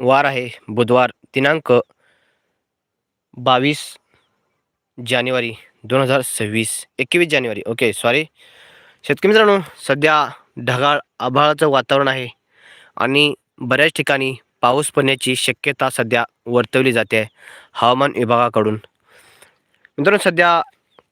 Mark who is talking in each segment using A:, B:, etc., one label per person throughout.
A: वार आहे. बुधवार दिनांक बावीस जानेवारी दोन हजार सव्वीस. एकवीस जानेवारी. ओके सॉरी शेतकरी मित्रांनो सध्या ढगाळ आभाळाचं वातावरण आहे आणि बऱ्याच ठिकाणी पाऊस पडण्याची शक्यता सध्या वर्तवली जाते आहे हवामान विभागाकडून. मित्रांनो सध्या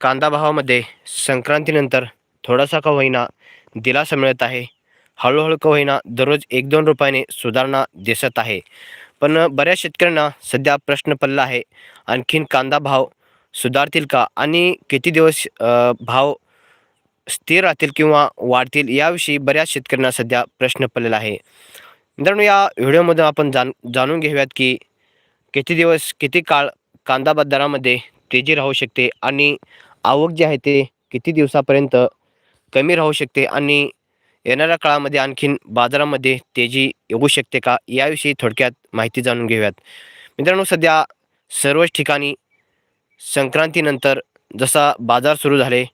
A: कांदा भावामध्ये संक्रांतीनंतर थोडासा का होईना दिलासा मिळत आहे. हळूहळू का होईना दररोज एक दोन रुपयाने सुधारणा दिसत आहे. पण बऱ्याच शेतकऱ्यांना सध्या प्रश्न पडला आहे आणखीन कांदा भाव सुधारतील का? आणि किती दिवस भाव स्थिर राहतील किंवा वाढतील याविषयी बऱ्याच शेतकऱ्यांना सध्या प्रश्न पडलेला आहे. मित्रांनो या व्हिडिओमधून आपण जाण जाणून घेऊयात की किती दिवस किती काळ कांदा बाजारामध्ये तेजी राहू शकते आणि आवक जी आहे ते किती दिवसापर्यंत कमी राहू शकते आणि येणाऱ्या काळामध्ये आणखीन बाजारामध्ये तेजी येऊ शकते का? याविषयी थोडक्यात माहिती जाणून घेऊयात. मित्रांनो सध्या सर्वच ठिकाणी संक्रांतीनंतर जसा बाजार सुरू झाले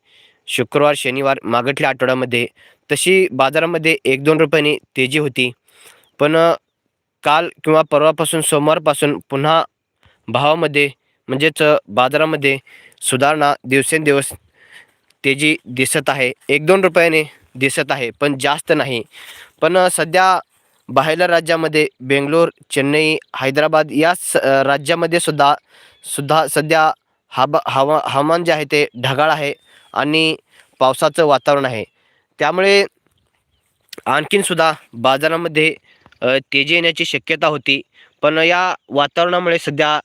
A: शुक्रवार शनिवार मागटल्या आठवड्यामध्ये तशी बाजारामध्ये एक दोन रुपयाने तेजी होती. पण काल किंवा परवापासून सोमवारपासून पुन्हा भावामध्ये म्हणजेच बाजारामध्ये सुधारणा दिवसेंदिवस तेजी दिसत आहे. एक दोन रुपयाने दिसत आहे पण जास्त नाही. पण सध्या बाहेरल्या राज्यामध्ये बेंगलोर चेन्नई हैदराबाद या स राज्यामध्ये सुद्धा सुद्धा सध्या हाबा हवा हवामान जे आहे ते ढगाळ आहे आणि पावसाचं वातावरण आहे. त्यामुळे आणखीनसुद्धा बाजारामध्ये तेजी येण्याची शक्यता होती. पण या वातावरणामुळे सध्या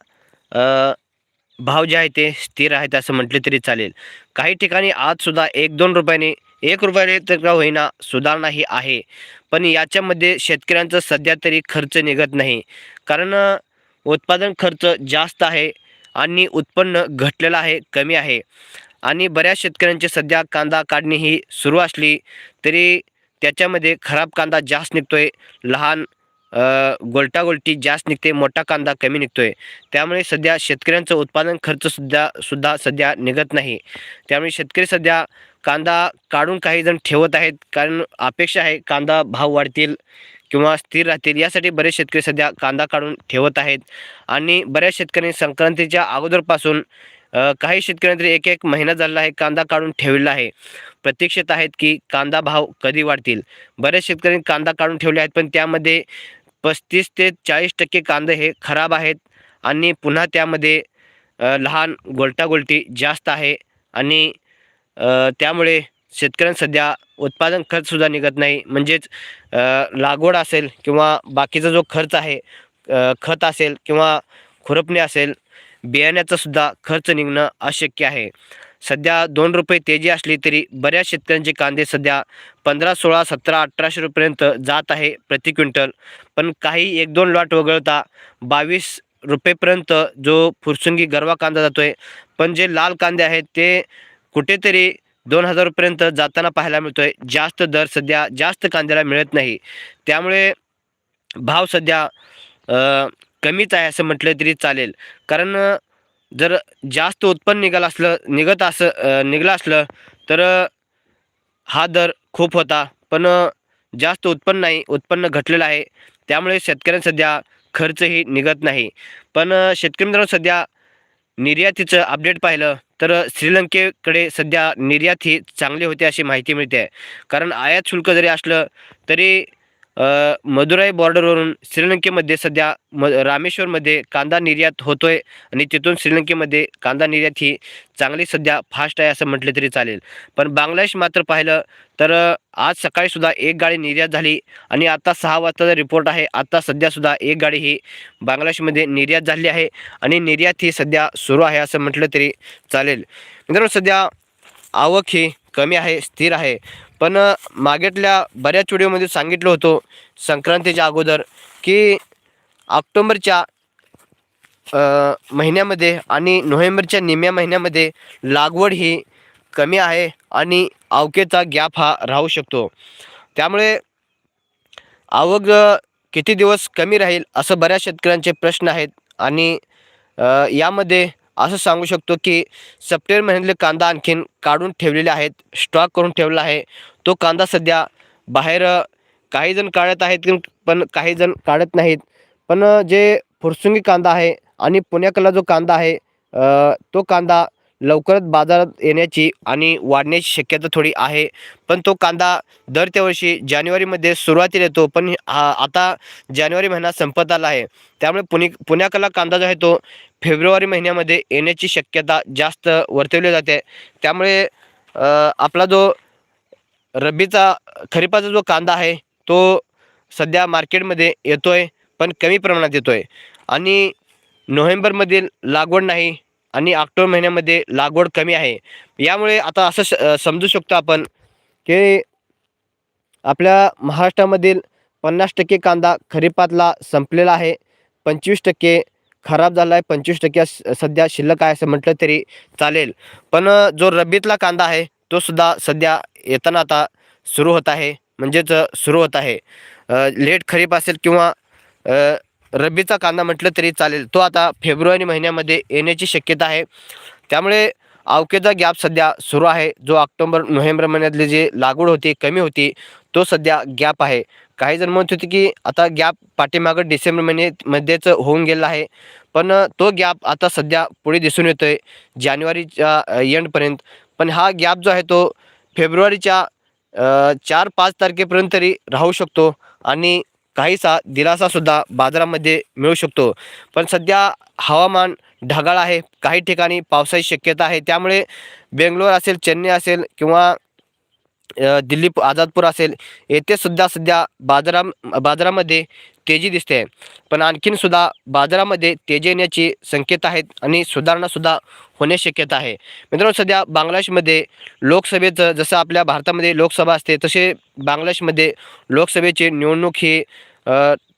A: भाव जे आहे ते स्थिर आहेत असं म्हटले तरी चालेल. काही ठिकाणी आजसुद्धा एक दोन रुपयाने एक रुपयाने तर का होईना सुधारणा ही आहे. पण याच्यामध्ये शेतकऱ्यांचं सध्या तरी खर्च निघत नाही. कारण उत्पादन खर्च जास्त आहे आणि उत्पन्न घटलेलं आहे कमी आहे. आणि बऱ्याच शेतकऱ्यांची सध्या कांदा काढणी ही सुरू असली तरी त्याच्यामध्ये खराब कांदा जास्त निघतोय. लहान गोलटागोलटी जास्त निघते मोठा कांदा कमी निघतोय. त्यामुळे सध्या शेतकऱ्यांचं उत्पादन खर्च सुद्धा सुद्धा सध्या निघत नाही. त्यामुळे शेतकरी सध्या कांदा काढून काही जण ठेवत आहेत कारण अपेक्षा आहे कांदा भाव वाढतील किंवा स्थिर राहतील. यासाठी बरेच शेतकरी सध्या कांदा काढून ठेवत आहेत. आणि बऱ्याच शेतकऱ्यांनी संक्रांतीच्या अगोदरपासून काही शेतकऱ्यांनी तरी एक एक महिना झालेला आहे कांदा काढून ठेवलेला आहे. प्रतीक्षेत आहेत की कांदा भाव कधी वाढतील. बऱ्याच शेतकऱ्यांनी कांदा काढून ठेवले आहेत पण त्यामध्ये पस्तीस ते चाळीस टक्के कांदे हे खराब आहेत आणि पुन्हा त्यामध्ये लहान गोलटागोलटी जास्त आहे आणि त्यामुळे शेतकऱ्यांना सध्या उत्पादन खर्चसुद्धा निघत नाही. म्हणजेच लागवड असेल किंवा बाकीचा जो खर्च आहे खत असेल किंवा खुरपणी असेल बियाण्याचासुद्धा खर्च निघणं अशक्य आहे. सध्या दोन रुपये तेजी असली तरी बऱ्याच शेतकऱ्यांचे कांदे सध्या पंधरा सोळा सतरा अठराशे रुपयेपर्यंत जात आहे प्रति क्विंटल. पण काही एक दोन लॉट वगळता बावीस रुपयेपर्यंत जो फुरसुंगी गरवा कांदा जातो आहे पण जे लाल कांदे आहेत ते कुठेतरी दोन हजारपर्यंत जाताना पाहायला मिळतो आहे जास्त दर सध्या जास्त कांद्याला मिळत नाही. त्यामुळे भाव सध्या कमीच आहे असं म्हटलं तरी चालेल. कारण जर जास्त उत्पन्न निघालं असलं निघत असं निघलं असलं तर हा दर खूप होता. पण जास्त उत्पन्न नाही उत्पन्न घटलेलं आहे. त्यामुळे शेतकऱ्यांना सध्या खर्चही निघत नाही. पण शेतकरी मित्रांनो सध्या निर्यातीचं अपडेट पाहिलं तर श्रीलंकेकडे सध्या निर्यात ही चांगली होते अशी माहिती मिळते. आहे कारण आयात शुल्क जरी असलं तरी मदुराई बॉर्डरवरून श्रीलंकेमध्ये सध्या म रामेश्वरमध्ये कांदा निर्यात होतोय आणि तिथून श्रीलंकेमध्ये कांदा निर्यात ही चांगली सध्या फास्ट आहे असं म्हटलं तरी चालेल. पण बांगलादेश मात्र पाहिलं तर आज सकाळीसुद्धा एक गाडी निर्यात झाली आणि आता सहा वाजताचा रिपोर्ट आहे. आता सध्यासुद्धा एक गाडी ही बांगलादेशमध्ये निर्यात झाली आहे आणि निर्यात ही सध्या सुरू आहे असं म्हटलं तरी चालेल. मित्रांनो सध्या आवक ही कमी आहे स्थिर आहे. पण मागेतल्या बऱ्याच व्हिडिओमध्ये सांगितलं होतं संक्रांतीच्या अगोदर की ऑक्टोंबरच्या महिन्यामध्ये आणि नोव्हेंबरच्या निम्या महिन्यामध्ये लागवड ही कमी आहे आणि अवकेचा गॅप हा राहू शकतो. त्यामुळे आवक किती दिवस कमी राहील असं बऱ्याच शेतकऱ्यांचे प्रश्न आहेत आणि यामध्ये असं सांगू शकतो की सप्टेंबर महिन्यातले कांदा आणखीन काढून ठेवलेले आहेत स्टॉक करून ठेवला आहे. तो कांदा सध्या बाहेर काही जण काढत आहेत पण काही जण काढत नाहीत. पण जे फुरसुंगी कांदा आहे आणि पुण्याकडला जो कांदा आहे तो कांदा लवकरच बाजारात येण्याची आणि वाढण्याची शक्यता थोडी आहे. पण तो कांदा दर त्या वर्षी जानेवारीमध्ये सुरुवातीला येतो पण हा आता जानेवारी महिना संपत आला आहे. त्यामुळे पुणे पुण्याकडला कांदा जो आहे तो फेब्रुवारी महिन्यामध्ये येण्याची शक्यता जास्त वर्तवली जाते. त्यामुळे आपला जो रब्बीचा खरीपाचा जो कांदा आहे तो सध्या मार्केटमध्ये येतो आहे पण कमी प्रमाणात येतो आहे आणि नोव्हेंबरमधील लागवड नाही आणि ऑक्टोबर महिन्यामध्ये लागवड कमी आहे. यामुळे आता असं समजू शकतो आपण की आपल्या महाराष्ट्रामधील पन्नास टक्के कांदा खरीपातला संपलेला आहे पंचवीस टक्के खराब झाला आहे पंचवीस टक्के स- सध्या शिल्लक आहे असं म्हटलं तरी चालेल. पण जो रब्बीतला कांदा आहे तो सुद्धा सध्या येताना आता सुरू होत आहे. म्हणजेच सुरू होत आहे. लेट खरीप असेल किंवा रब्बीचा कांदा म्हटलं तरी चालेल. तो आता फेब्रुवारी महिन्यामध्ये येण्याची शक्यता आहे. त्यामुळे अवकेचा गॅप सध्या सुरू आहे. जो ऑक्टोबर नोव्हेंबर महिन्यातली जी लागवड होती कमी होती तो सध्या गॅप आहे. काही जण म्हणत होते की आता गॅप पाठीमागं डिसेंबर महिन्यामध्येच होऊन गेला आहे. पण तो गॅप आता सध्या पुढे दिसून येतो आहे जानेवारीच्या एंडपर्यंत पण हा गॅप जो आहे तो फेब्रुवारीच्या चार पाच तारखेपर्यंत तरी राहू शकतो आणि काहीसा दिलासासुद्धा बाजारामध्ये मिळू शकतो. पण सध्या हवामान ढगाळ आहे काही ठिकाणी पावसाची शक्यता आहे. त्यामुळे बेंगलोर असेल चेन्नई असेल किंवा दिल्ली आझादपूर असेल येथे सुद्धा सध्या बाजारा बाजारामध्ये तेजी दिसते. पण आणखीन सुद्धा बाजारामध्ये तेजी येण्याची संकेत आहेत आणि सुधारणासुद्धा होण्याची शक्यता आहे. मित्रांनो सध्या बांगलादेशमध्ये लोकसभेचं जसं आपल्या भारतामध्ये लोकसभा असते तसे बांगलादेशमध्ये लोकसभेची निवडणूक ही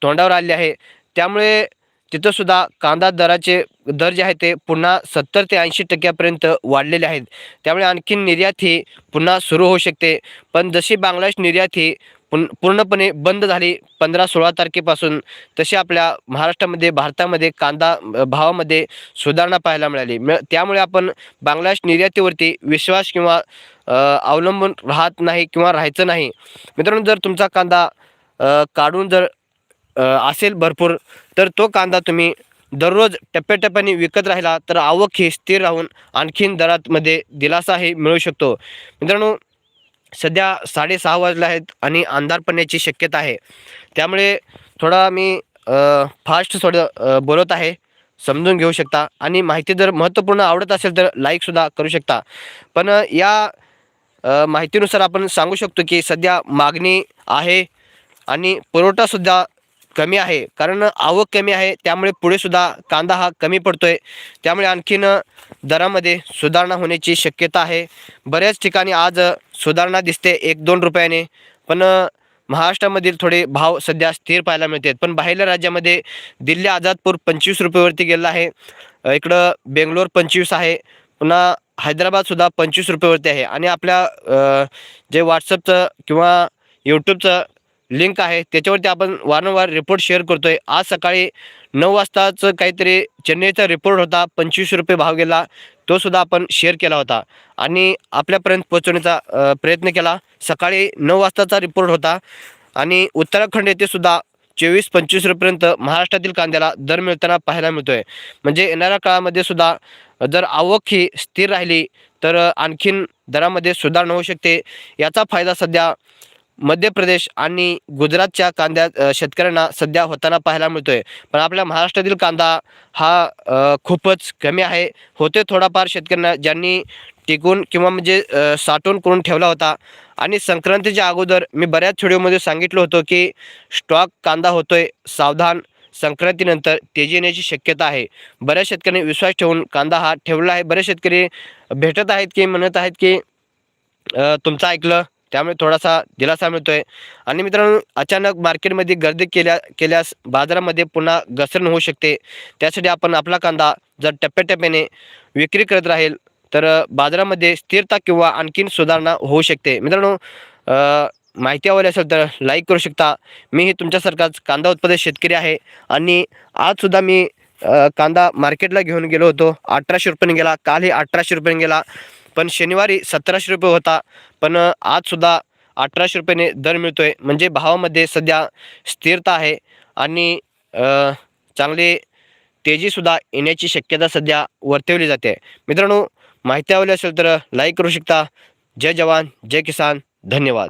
A: तोंडावर आली आहे. त्यामुळे तिथं सुद्धा कांदा दराचे दर जे आहे ते पुन्हा सत्तर ते ऐंशी टक्क्यापर्यंत वाढलेले आहेत. त्यामुळे आणखीन निर्यात ही पुन्हा सुरू होऊ शकते. पण जशी बांगलादेश निर्यात ही पुन पूर्णपणे बंद झाली पंधरा सोळा तारखेपासून तशी आपल्या महाराष्ट्रामध्ये भारतामध्ये कांदा भावामध्ये सुधारणा पाहायला मिळाली. मिळ त्यामुळे आपण बांगलादेश निर्यातीवरती विश्वास किंवा अवलंबून राहत नाही किंवा राहायचं नाही. मित्रांनो जर तुमचा कांदा काढून जर असेल भरपूर तर तो कांदा तुम्ही दररोज टप्प्याटप्प्याने विकत राहिला तर आवक ही स्थिर राहून आणखीन दरातमध्ये दिलासाही मिळू शकतो. मित्रांनो सध्या साडेसहा वाजले आहेत आणि अंधार पडण्याची शक्यता आहे. त्यामुळे थोडा मी फास्ट थोडं बोलत आहे. समजून घेऊ शकता आणि माहिती जर महत्त्वपूर्ण आवडत असेल तर लाईकसुद्धा करू शकता. पण या माहितीनुसार आपण सांगू शकतो की सध्या मागणी आहे आणि पुरवठासुद्धा कमी आहे. कारण आवक कमी आहे त्यामुळे पुढे सुद्धा कांदा हा कमी पडतोय. त्यामुळे आणखीन दरामध्ये सुधारणा होण्याची शक्यता आहे. बऱ्याच ठिकाणी आज सुधारणा दिसते एक दोन रुपयाने. पण महाराष्ट्रामधील थोडे भाव सध्या स्थिर पाहायला मिळतात. पण बाहेरल्या राज्यामध्ये दिल्ली आझादपूर पंचवीस रुपयेवरती गेला आहे. इकडं बेंगलोर पंचवीस आहे. पुन्हा हैदराबादसुद्धा पंचवीस रुपयेवरती आहे. आणि आपल्या जे व्हॉट्सअपचं किंवा यूट्यूबचं लिंक आहे. त्याच्यावरती आपण वारंवार रिपोर्ट शेअर करतोय. आज सकाळी नऊ वाजताचं काहीतरी चेन्नईचा रिपोर्ट होता. पंचवीस रुपये भाव गेला. तो सुद्धा आपण शेअर केला होता. आणि आपल्यापर्यंत पोहोचवण्याचा प्रयत्न केला. सकाळी नऊ वाजताचा रिपोर्ट होता. आणि उत्तराखंड येथे सुद्धा चोवीस पंचवीस रुपयेपर्यंत महाराष्ट्रातील कांद्याला दर मिळताना पाहायला मिळतोय. म्हणजे येणाऱ्या काळामध्ये सुद्धा जर आवक ही स्थिर राहिली तर आणखीन दरामध्ये सुधारणा होऊ शकते. याचा फायदा सध्या मध्य प्रदेश आणि गुजरातच्या कांद्यात शेतकऱ्यांना सध्या होताना पाहायला मिळतोय. पण आपल्या महाराष्ट्रातील कांदा हा खूपच कमी आहे. होते थोडाफार शेतकऱ्यांना ज्यांनी टिकून किंवा म्हणजे साठवून करून ठेवला होता. आणि संक्रांतीच्या अगोदर मी बऱ्याच व्हिडिओमध्ये सांगितलं होतं की स्टॉक कांदा होतोय सावधान संक्रांतीनंतर तेजी येण्याची शक्यता आहे. बऱ्याच शेतकऱ्यांनी विश्वास ठेवून कांदा हा ठेवला आहे. बरेच शेतकरी भेटत आहेत की म्हणत आहेत की तुमचं ऐकलं? त्यामुळे थोडासा दिलासा मिळतोय. आणि मित्रांनो अचानक मार्केटमध्ये गर्दी केल्या केल्यास बाजारामध्ये पुन्हा घसरण होऊ शकते. त्यासाठी आपण आपला कांदा जर टप्प्याटप्प्याने विक्री करत राहील तर बाजारामध्ये स्थिरता किंवा आणखीन सुधारणा होऊ शकते. मित्रांनो माहिती आवडली असेल तर लाईक करू शकता. मी हे तुमच्यासारखाच कांदा उत्पादक शेतकरी आहे. आणि आजसुद्धा मी कांदा मार्केटला घेऊन गेलो होतो. अठराशे रुपयाने गेला कालही अठराशे रुपयाने गेला. पण शनिवारी सतराशे रुपये होता. पण आजसुद्धा अठराशे रुपयाने दर मिळतो आहे म्हणजे भावामध्ये सध्या स्थिरता आहे. आणि चांगली तेजीसुद्धा येण्याची शक्यता सध्या वर्तवली जाते. मित्रांनो माहिती आवडली असेल तर लाईक करू शकता. जय जवान जय किसान. धन्यवाद.